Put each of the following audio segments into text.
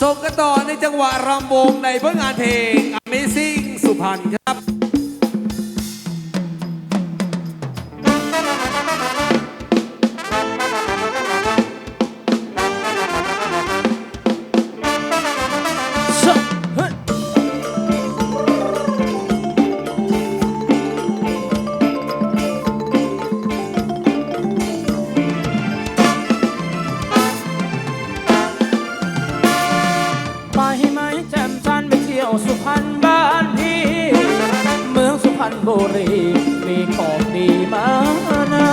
ส่งกันต่อในจังหวะรำวงในผลงานเพลง Amazing สุพรรณครับ สุพรรณบ้านพี่ เมืองสุพรรณบุรี มีของดีมานะ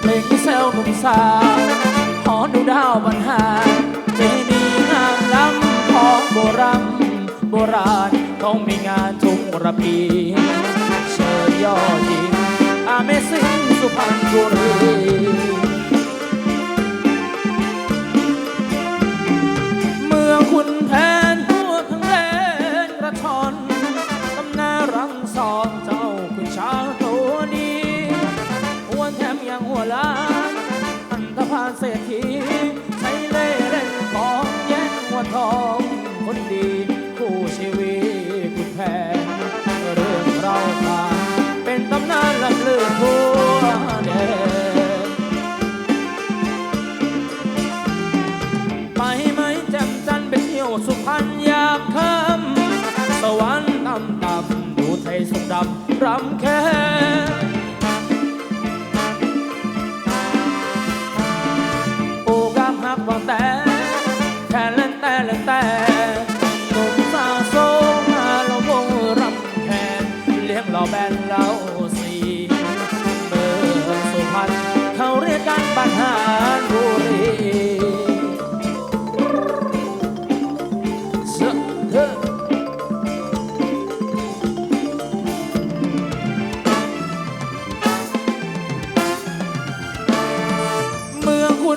เพลงที่แซวหนุ่มสาวหอดูดาวบรรหารเจดีงามล้ำของโบราณโบราณต้องมีงานทุกระปีเชิญยอดหญิงอาเมซิงสุพรรณบุรี ษฐีใช้เล่เล่นของแย่งหัวทอง คนดีคู่ชีวิตคุณแผนเรื่องเราผ่านเป็นตำนานลำลือทั่วแดนไปไหมแจ่มจันทร์ไปเที่ยวสุพรรณ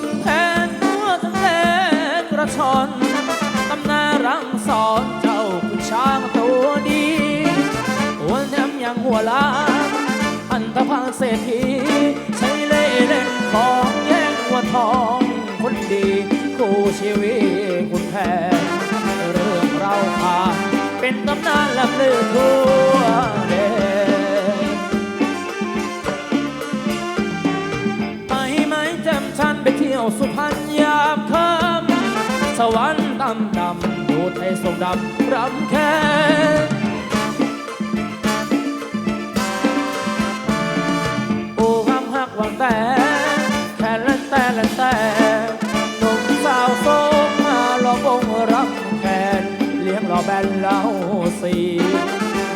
เมืองคุณแผนตัวทั้งแดนกระชอนตำนารังสอนเจ้าคุณช้างตัวดีหัวแนมยังหัวล้านอันตพาลเศรษฐีใช้เล่เล่นของแย่งหัวทองคนดีคู่ชีวิตคุณแผนเรื่องเราผ่านเป็นตำนานลำลือทั่ว สุพรรณยามค่ำสวรรค์ต่ำดำดูไทยทรงดำรำแค่โอ้ห้ามหักหวังแต่แค่เล่นแต่เล่นแต่หนุ่มสาวโซมาลองวงรับแขนเลี้ยงรอแบนเล่าสี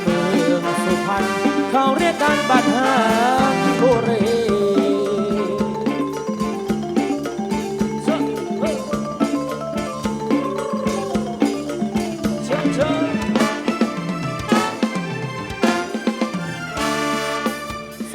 เมืองสุพรรณเขาเรียกกันบัดหาร